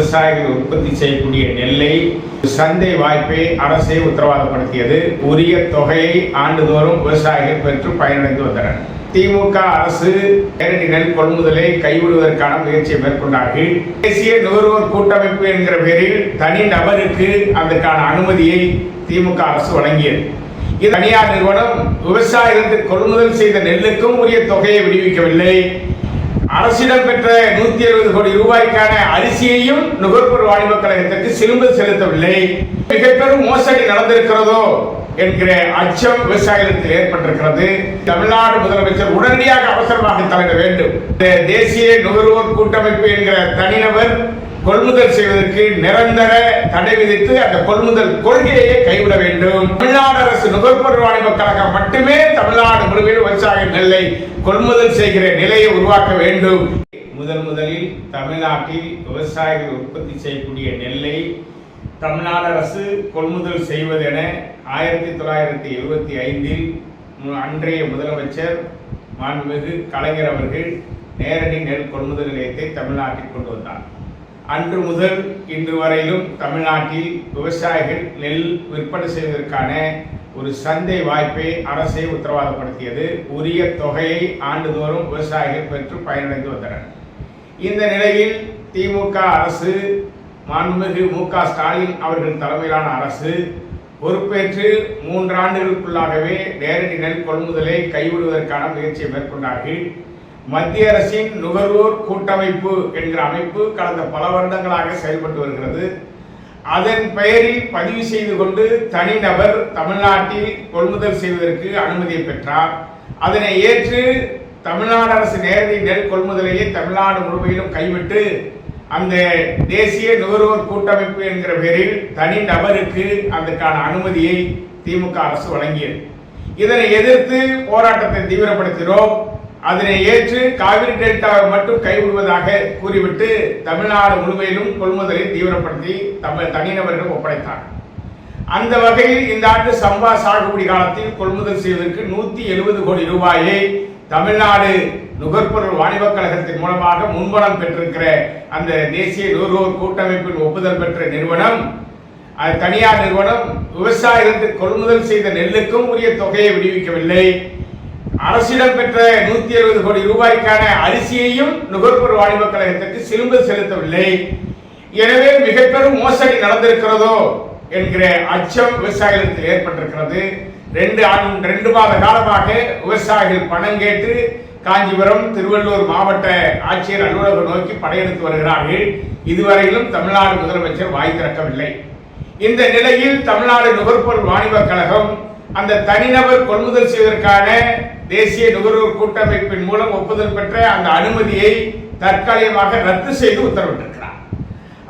விவசாயிகள் உற்பத்தி செய்யக்கூடிய நெல்லை சந்தை வாய்ப்பை அரசே உத்தரவாதப்படுத்தியது. உரிய தொகையை ஆண்டுதோறும் விவசாயிகள் பெற்று பயனடைந்து வந்தனர். திமுக அரசு நேரடி நெல் கொள்முதலை கைவிடுவதற்கான முயற்சியை மேற்கொண்டார்கள். தேசிய நுகர்வோர் கூட்டமைப்பு என்கிற பெயரில் தனி நபருக்கு அதற்கான அனுமதியை திமுக அரசு வழங்கியது. இது தனியார் நிறுவனம் விவசாயிகளுக்கு கொள்முதல் செய்த நெல்லுக்கும் உரிய தொகையை விடுவிக்கவில்லை அரசிடம் பெற்ற நூத்தி அறுபது கோடி ரூபாய்க்கான அரிசியையும் நுகர்வோர் வாணிப கழகத்திற்கு திரும்ப செலுத்தவில்லை. மிக பெரும் மோசடி நடந்திருக்கிறதோ என்கிற அச்சம் விவசாயிகளுக்கு ஏற்பட்டிருக்கிறது. தமிழ்நாடு முதலமைச்சர் உடனடியாக அவசரமாக தலையிட வேண்டும். இந்த தேசிய நுகர்வோர் கூட்டமைப்பு என்கிற தனிநபர் கொள்முதல் செய்வதற்கு நிரந்தர தடை விதித்து அந்த கொள்முதல் கொள்கையை கைவிட வேண்டும். தமிழ்நாடு அரசு நுகர்பொருள் வாணிப கழகம் மட்டுமே தமிழ்நாடு முழுவதும் விவசாய நெல்லை கொள்முதல் செய்கிற நிலையை உருவாக்க வேண்டும். முதன் முதலில் தமிழ்நாட்டில் விவசாயிகள் உற்பத்தி செய்யக்கூடிய நெல்லை தமிழ்நாடு அரசு கொள்முதல் செய்வதென ஆயிரத்தி தொள்ளாயிரத்தி எழுபத்தி ஐந்தில் அன்றைய முதலமைச்சர் மாண்புமிகு கலைஞர் அவர்கள் நேரடி நெல் கொள்முதல் நிலையத்தை தமிழ்நாட்டில் கொண்டு வந்தார். அன்று முதல் இன்று வரையிலும் தமிழ்நாட்டில் விவசாயிகள் நெல் விற்பனை செய்வதற்கான ஒரு சந்தை வாய்ப்பை அரசே உத்தரவாதப்படுத்தியது. உரிய தொகையை ஆண்டுதோறும் விவசாயிகள் பெற்று பயனடைந்து வந்தனர். இந்த நிலையில் திமுக அரசு மாண்புமிகு மு க ஸ்டாலின் அவர்கள் தலைமையிலான அரசு பொறுப்பேற்று மூன்றாண்டுகளுக்குள்ளாகவே நேரடி நெல் கொள்முதலை கைவிடுவதற்கான முயற்சியை மேற்கொண்டார்கள். மத்திய அரசின் நுகர்வோர் கூட்டமைப்பு என்கிற அமைப்பு கடந்த பல வருடங்களாக செயல்பட்டு வருகிறது. அதன் பெயரில் பதிவு செய்து கொண்டு தனிநபர் தமிழ்நாட்டில் கொள்முதல் செய்வதற்கு அனுமதியை பெற்றார். அதனை ஏற்று தமிழ்நாடு அரசு நேரடி நெல் கொள்முதலையே தமிழ்நாடு முழுமையிலும் கைவிட்டு அந்த தேசிய நுகர்வோர் கூட்டமைப்பு என்கிற பெயரில் தனி நபருக்கு அதற்கான அனுமதியை திமுக அரசு வழங்கியது. இதனை எதிர்த்து போராட்டத்தை தீவிரப்படுத்தினோம். அதனை ஏற்று காவிரி டெல்டாவை மட்டும் கைவிடுவதாக கூறிவிட்டு தமிழ்நாடு முழுமையிலும் கொள்முதலை தீவிரப்படுத்தி தமிழ் தனிநபரிடம் ஒப்படைத்தார். அந்த வகையில் இந்த ஆண்டு சம்பா சாகுபடி காலத்தில் கொள்முதல் செய்வதற்கு நூத்தி எழுபது கோடி ரூபாயை தமிழ்நாடு நுகர்பொருள் வாணிபக் கழகத்தின் மூலமாக முன்பணம் பெற்றிருக்கிற அந்த தேசிய நுகர்வோர் கூட்டமைப்பின் ஒப்புதல் பெற்ற நிறுவனம் அது தனியார் நிறுவனம் விவசாயிகளுக்கு கொள்முதல் செய்த நெல்லுக்கும் உரிய தொகையை விடுவிக்கவில்லை அரசிடம் பெற்ற நூத்தி அறுபது கோடி ரூபாய்க்கான அரிசியையும் நுகர்வோர் வாணிப கழகத்திற்கு திரும்ப செலுத்தவில்லை. எனவே மிக பெரும் மோசடி நடந்திருக்கிறதோ என்கிற அச்சம் விவசாயிகளுக்கு ஏற்பட்டிருக்கிறது. ரெண்டு ஆண்டு ரெண்டு மாத காலமாக விவசாயிகள் பணம் கேட்டு காஞ்சிபுரம் திருவள்ளூர் மாவட்ட ஆட்சியர் அலுவலகம் நோக்கி படையெடுத்து வருகிறார்கள். இதுவரையிலும் தமிழ்நாடு முதலமைச்சர் வாய் திறக்கவில்லை. இந்த நிலையில் தமிழ்நாடு நுகர்பொருள் வாணிப கழகம் அந்த தனிநபர் கொள்முதல் செய்வதற்கான தேசிய நுகர்வோர் கூட்டமைப்பின் மூலம் ஒப்புதல் பெற்ற அந்த அனுமதியை தற்காலிகமாக ரத்து செய்து உத்தரவிட்டிருக்கிறார்.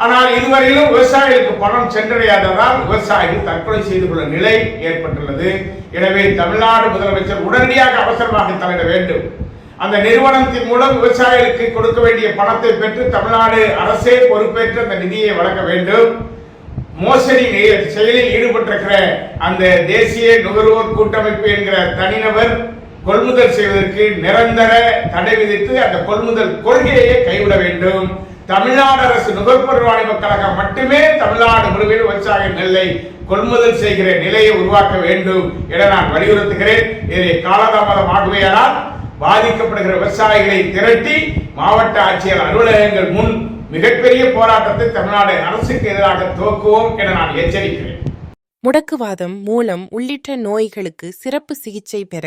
ஆனால் இதுவரையிலும் விவசாயிகளுக்கு பணம் சென்றடையாததால் விவசாயிகள் தற்கொலை செய்து கொள்ள நிலை ஏற்பட்டுள்ளது. எனவே தமிழ்நாடு முதலமைச்சர் உடனடியாக அவசரமாக தலையிட வேண்டும். அந்த நிறுவனத்தின் மூலம் விவசாயிகளுக்கு கொடுக்க வேண்டிய பணத்தை பெற்று தமிழ்நாடு அரசே பொறுப்பேற்று அந்த நிதியை வழங்க வேண்டும். மோசடி செயலில் ஈடுபட்டிருக்கிற அந்த தேசிய நுகர்வோர் கூட்டமைப்பு என்கிற தனிநபர் கொள்முதல் செய்வதற்கு நிரந்தர தடை விதித்து அந்த கொள்முதல் கொள்கையை கைவிட வேண்டும். தமிழ்நாடு அரசு நுகர்பொருள் வாணிபக் கழகம் மட்டுமே தமிழ்நாடு முழுவதும் விவசாய நெல்லை கொள்முதல் செய்கிற நிலையை உருவாக்க வேண்டும் என நான் வலியுறுத்துகிறேன். இதை காலதாமதம் ஆகுமையானால் பாதிக்கப்படுகிற விவசாயிகளை திரட்டி மாவட்ட ஆட்சியர் அலுவலகங்கள் முன் மிகப்பெரிய போராட்டத்தை தமிழ்நாடு அரசுக்கு எதிராக துவக்குவோம் என நான் எச்சரிக்கிறேன். முடக்குவாதம் மூலம் உள்ளிட்ட நோய்களுக்கு சிறப்பு சிகிச்சை பெற